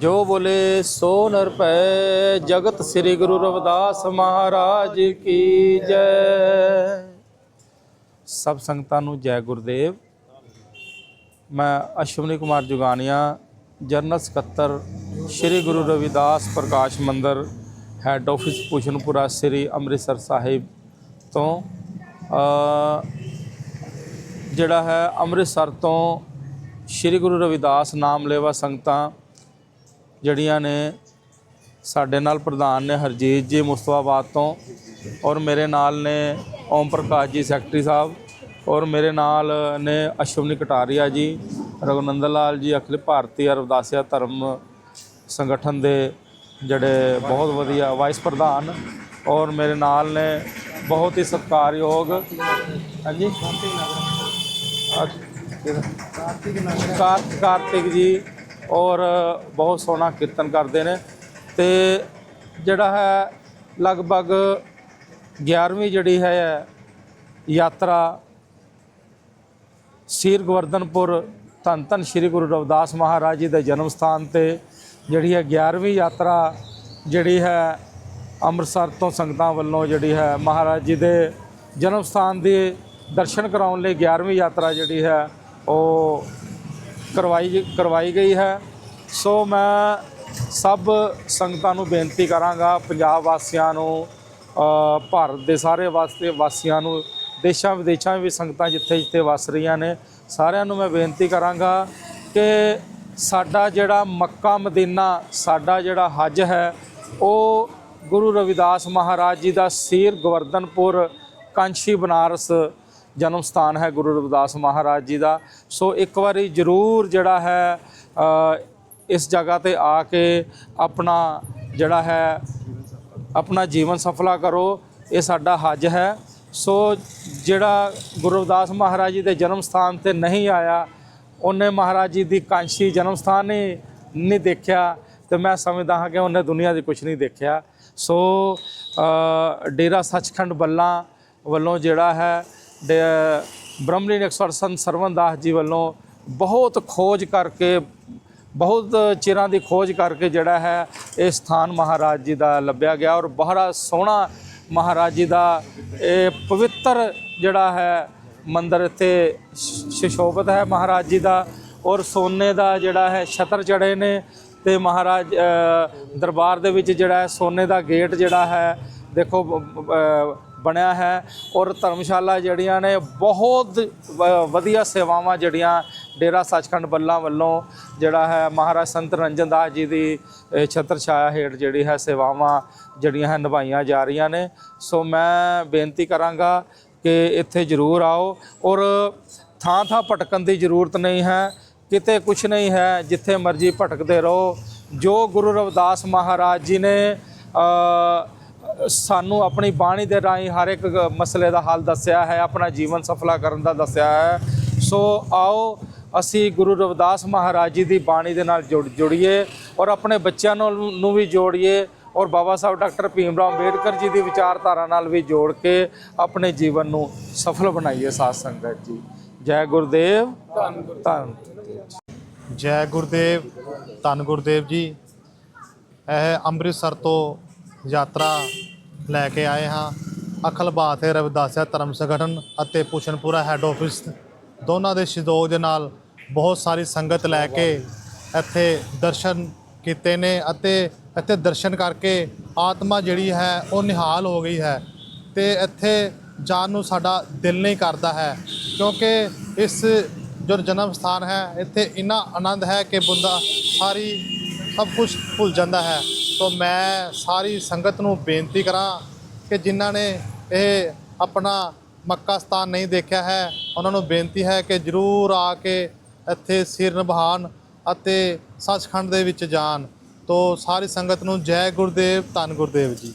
ਜੋ ਬੋਲੇ ਸੋ ਨਰ ਪੈ ਜਗਤ ਸ੍ਰੀ ਗੁਰੂ ਰਵਿਦਾਸ ਮਹਾਰਾਜ ਕੀ ਜੈ। ਸਭ ਸੰਗਤਾਂ ਨੂੰ ਜੈ ਗੁਰਦੇਵ। ਮੈਂ ਅਸ਼ਵਨੀ ਕੁਮਾਰ ਜੁਗਾਨੀਆ, ਜਨਰਲ ਸਕੱਤਰ ਸ੍ਰੀ ਗੁਰੂ ਰਵਿਦਾਸ ਪ੍ਰਕਾਸ਼ ਮੰਦਰ, ਹੈੱਡ ਆਫਿਸ ਪੁਸ਼ਨਪੁਰਾ ਸ੍ਰੀ ਅੰਮ੍ਰਿਤਸਰ ਸਾਹਿਬ ਤੋਂ ਜਿਹੜਾ ਹੈ ਅੰਮ੍ਰਿਤਸਰ ਤੋਂ ਸ੍ਰੀ ਗੁਰੂ ਰਵਿਦਾਸ ਨਾਮ ਲੇਵਾ ਸੰਗਤਾਂ ਜਿਹੜੀਆਂ ਨੇ ਸਾਡੇ ਨਾਲ ਪ੍ਰਧਾਨ ਨੇ ਹਰਜੀਤ ਜੀ ਮੁਸਤਫਾਬਾਦ ਤੋਂ ਔਰ ਮੇਰੇ ਨਾਲ ਨੇ ਓਮ ਪ੍ਰਕਾਸ਼ ਜੀ ਸੈਕਟਰੀ ਸਾਹਿਬ ਔਰ ਮੇਰੇ ਨਾਲ ਨੇ ਅਸ਼ਵਨੀ ਕਟਾਰੀਆ ਜੀ ਰਘੁਨੰਦਨ ਲਾਲ ਜੀ ਅਖਿਲ ਭਾਰਤੀ ਅਰਦਾਸਿਆ ਧਰਮ ਸੰਗਠਨ ਦੇ ਜਿਹੜੇ ਬਹੁਤ ਵਧੀਆ ਵਾਈਸ ਪ੍ਰਧਾਨ ਔਰ ਮੇਰੇ ਨਾਲ ਨੇ ਬਹੁਤ ਹੀ ਸਤਿਕਾਰਯੋਗ ਹਾਂਜੀ? ਕਾਰਤਿਕ ਜੀ ਔਰ ਬਹੁਤ ਸੋਹਣਾ ਕੀਰਤਨ ਕਰਦੇ ਨੇ ਤੇ ਜਿਹੜਾ ਹੈ ਲਗਭਗ 11ਵੀਂ ਜਿਹੜੀ ਹੈ ਯਾਤਰਾ ਸੀਰ ਗਵਰਧਨਪੁਰ ਧੰਨ ਧੰਨ ਸ੍ਰੀ ਗੁਰੂ ਰਵਿਦਾਸ ਮਹਾਰਾਜ ਜੀ ਦੇ ਜਨਮ ਸਥਾਨ ਤੇ ਜਿਹੜੀ ਹੈ 11ਵੀਂ ਯਾਤਰਾ ਜਿਹੜੀ ਹੈ ਅੰਮ੍ਰਿਤਸਰ ਤੋਂ ਸੰਗਤਾਂ ਵੱਲੋਂ ਜਿਹੜੀ ਹੈ ਮਹਾਰਾਜ ਜੀ ਦੇ ਜਨਮ ਸਥਾਨ ਦੇ ਦਰਸ਼ਨ ਕਰਾਉਣ ਲਈ 11ਵੀਂ ਯਾਤਰਾ ਜਿਹੜੀ ਹੈ ਉਹ ਕਰਵਾਈ ਕਰਵਾਈ ਗਈ ਹੈ। ਸੋ ਮੈਂ ਸਭ ਸੰਗਤਾਂ ਨੂੰ ਬੇਨਤੀ ਕਰਾਂਗਾ, ਪੰਜਾਬ ਵਾਸੀਆਂ ਨੂੰ ਭਾਰਤ ਦੇ ਸਾਰੇ ਵਾਸਤੇ, ਵਾਸੀਆਂ ਨੂੰ, ਦੇਸ਼ਾਂ ਵਿਦੇਸ਼ਾਂ ਵਿੱਚ ਸੰਗਤਾਂ ਜਿੱਥੇ ਜਿੱਥੇ ਵਸ ਰਹੀਆਂ ਨੇ, ਸਾਰਿਆਂ ਨੂੰ ਮੈਂ ਬੇਨਤੀ ਕਰਾਂਗਾ ਕਿ ਸਾਡਾ ਜਿਹੜਾ ਮੱਕਾ ਮਦੀਨਾ, ਸਾਡਾ ਜਿਹੜਾ ਹੱਜ ਹੈ, ਉਹ ਗੁਰੂ ਰਵਿਦਾਸ ਮਹਾਰਾਜ ਜੀ ਦਾ ਸੀਰ ਗਵਰਧਨਪੁਰ, ਕਾਂਸ਼ੀ ਬਨਾਰਸ ਜਨਮ ਸਥਾਨ ਹੈ ਗੁਰੂ ਰਵਿਦਾਸ ਮਹਾਰਾਜ ਜੀ ਦਾ। ਸੋ ਇੱਕ ਵਾਰੀ ਜ਼ਰੂਰ ਜਿਹੜਾ ਹੈ ਇਸ ਜਗ੍ਹਾ ਤੇ ਆ ਕੇ ਆਪਣਾ ਜਿਹੜਾ ਹੈ, ਆਪਣਾ ਜੀਵਨ ਸਫਲਾ ਕਰੋ। ਇਹ ਸਾਡਾ ਹੱਜ ਹੈ। ਸੋ ਜਿਹੜਾ ਗੁਰੂ ਰਵਿਦਾਸ ਮਹਾਰਾਜ ਜੀ ਦੇ ਜਨਮ ਸਥਾਨ ਤੇ ਨਹੀਂ ਆਇਆ, ਉਹਨੇ ਮਹਾਰਾਜ ਜੀ ਦੀ ਕਾਂਸ਼ੀ ਜਨਮ ਸਥਾਨ ਹੀ ਨਹੀਂ ਦੇਖਿਆ ਤੇ ਮੈਂ ਸਮਝਦਾ ਹਾਂ ਕਿ ਉਹਨੇ ਦੁਨੀਆ ਦੀ ਕੁਝ ਨਹੀਂ ਦੇਖਿਆ। ਸੋ ਡੇਰਾ ਸੱਚਖੰਡ ਬੱਲਾ ਵੱਲੋਂ ਜਿਹੜਾ ਹੈ ਡੇ- ਬ੍ਰਹਮਲੀਨ ਐਕਸਪਰਟ ਸੰਤ ਸਰਵਨਦਾਸ ਜੀ ਵੱਲੋਂ ਬਹੁਤ ਖੋਜ ਕਰਕੇ, ਬਹੁਤ ਚਿਰਾਂ ਦੀ ਖੋਜ ਕਰਕੇ ਜਿਹੜਾ ਹੈ, ਇਹ ਸਥਾਨ ਮਹਾਰਾਜ ਜੀ ਦਾ ਲੱਭਿਆ ਗਿਆ ਔਰ ਬੜਾ ਸੋਹਣਾ ਮਹਾਰਾਜ ਜੀ ਦਾ, ਇਹ ਪਵਿੱਤਰ ਜਿਹੜਾ ਹੈ ਮੰਦਿਰ ਇੱਥੇ ਸ਼ਿਸ਼ੋਭਤ ਹੈ ਮਹਾਰਾਜ ਜੀ ਦਾ ਔਰ ਸੋਨੇ ਦਾ ਜਿਹੜਾ ਹੈ ਛਤਰ ਚੜੇ ਨੇ ਤੇ ਮਹਾਰਾਜ ਦਰਬਾਰ ਦੇ ਵਿੱਚ ਜਿਹੜਾ ਹੈ ਸੋਨੇ ਦਾ ਗੇਟ ਜਿਹੜਾ ਹੈ, ਦੇਖੋ ਬਣਿਆ ਹੈ ਔਰ ਧਰਮਸ਼ਾਲਾ ਜਿਹੜੀਆਂ ਨੇ ਬਹੁਤ ਵ- ਵਧੀਆ ਸੇਵਾਵਾਂ ਜਿਹੜੀਆਂ ਡੇਰਾ ਸੱਚਖੰਡ ਬੱਲਾ ਵੱਲੋਂ ਜਿਹੜਾ ਹੈ ਮਹਾਰਾਜ ਸੰਤ ਰੰਜਨ ਦਾਸ ਜੀ ਦੀ ਅ, ਛਤਰ ਛਾਇਆ ਹੇਠ ਜਿਹੜੀ ਹੈ ਸੇਵਾਵਾਂ ਜਿਹੜੀਆਂ ਹੈ ਨਿਭਾਈਆਂ ਜਾ ਰਹੀਆਂ ਨੇ। ਸੋ ਮੈਂ ਬੇਨਤੀ ਕਰਾਂਗਾ ਕਿ ਇੱਥੇ ਜ਼ਰੂਰ ਆਓ ਔਰ ਥਾਂ ਥਾਂ ਭਟਕਣ ਦੀ ਜ਼ਰੂਰਤ ਨਹੀਂ ਹੈ ਕਿਤੇ ਕੁਝ ਨਹੀਂ ਹੈ ਜਿੱਥੇ ਮਰਜ਼ੀ ਭਟਕਦੇ ਰਹੋ। ਜੋ ਗੁਰੂ ਰਵਿਦਾਸ ਮਹਾਰਾਜ ਜੀ ਨੇ ਸਾਨੂੰ ਆਪਣੀ ਬਾਣੀ ਦੇ ਰਾਹੀਂ ਹਰ ਇੱਕ ਮਸਲੇ ਦਾ ਹੱਲ ਦੱਸਿਆ ਹੈ, ਆਪਣਾ ਜੀਵਨ ਸਫਲਾ ਕਰਨ ਦਾ ਦੱਸਿਆ ਹੈ। ਸੋ ਆਓ ਅਸੀਂ ਗੁਰੂ ਰਵਿਦਾਸ ਮਹਾਰਾਜ ਜੀ ਦੀ ਬਾਣੀ ਦੇ ਨਾਲ ਜੁੜ ਜੁੜੀਏ ਔਰ ਆਪਣੇ ਬੱਚਿਆਂ ਨੂੰ ਵੀ ਜੋੜੀਏ ਔਰ ਬਾਬਾ ਸਾਹਿਬ ਡਾਕਟਰ ਭੀਮ ਰਾਓ ਅੰਬੇਡਕਰ ਜੀ ਦੀ ਵਿਚਾਰਧਾਰਾ ਨਾਲ ਵੀ ਜੋੜ ਕੇ ਆਪਣੇ ਜੀਵਨ ਨੂੰ ਸਫਲ ਬਣਾਈਏ ਸਾਧ ਸੰਗਤ ਜੀ। ਜੈ ਗੁਰਦੇਵ, ਧੰਨ ਧੰਨ ਜੈ ਗੁਰਦੇਵ, ਧੰਨ ਗੁਰਦੇਵ ਜੀ। ਇਹ ਅੰਮ੍ਰਿਤਸਰ ਤੋਂ ਯਾਤਰਾ ਲੈ ਕੇ ਆਏ ਹਾਂ। ਅਖਲ ਬਾਤ ਹੈ ਰਵਿਦਾਸਿਆ ਧਰਮ ਸੰਗਠਨ ਅਤੇ ਪੁਸ਼ਨਪੁਰਾ ਹੈੱਡ ਆਫਿਸ ਦੋਨਾਂ ਦੇ ਸਹਿਯੋਗ ਦੇ ਨਾਲ ਬਹੁਤ ਸਾਰੀ ਸੰਗਤ ਲੈ ਕੇ ਇੱਥੇ ਦਰਸ਼ਨ ਕੀਤੇ ਨੇ ਅਤੇ ਇੱਥੇ ਦਰਸ਼ਨ ਕਰਕੇ ਆਤਮਾ ਜਿਹੜੀ ਹੈ, ਉਹ ਨਿਹਾਲ ਹੋ ਗਈ ਹੈ। ਤੇ ਇੱਥੇ ਜਾਣ ਨੂੰ ਸਾਡਾ ਦਿਲ ਨਹੀਂ ਕਰਦਾ ਹੈ, ਕਿਉਂਕਿ ਇਸ ਜੋ ਜਨਮ ਸਥਾਨ ਹੈ, ਇੱਥੇ ਇੰਨਾ ਆਨੰਦ ਹੈ ਕਿ ਬੰਦਾ ਸਾਰੀ ਸਭ ਕੁਝ ਭੁੱਲ ਜਾਂਦਾ ਹੈ। ਸੋ ਮੈਂ ਸਾਰੀ ਸੰਗਤ ਨੂੰ ਬੇਨਤੀ ਕਰਾਂ ਕਿ ਜਿਨ੍ਹਾਂ ਨੇ ਇਹ ਆਪਣਾ ਮੱਕਾ ਸਥਾਨ ਨਹੀਂ ਦੇਖਿਆ ਹੈ, ਉਹਨਾਂ ਨੂੰ ਬੇਨਤੀ ਹੈ ਕਿ ਜ਼ਰੂਰ ਆ ਕੇ ਇੱਥੇ ਸਿਰ ਨਿਭਾਉਣ ਅਤੇ ਸੱਚਖੰਡ ਦੇ ਵਿੱਚ ਜਾਣ। ਤੋਂ ਸਾਰੀ ਸੰਗਤ ਨੂੰ ਜੈ ਗੁਰਦੇਵ, ਧੰਨ ਗੁਰਦੇਵ ਜੀ।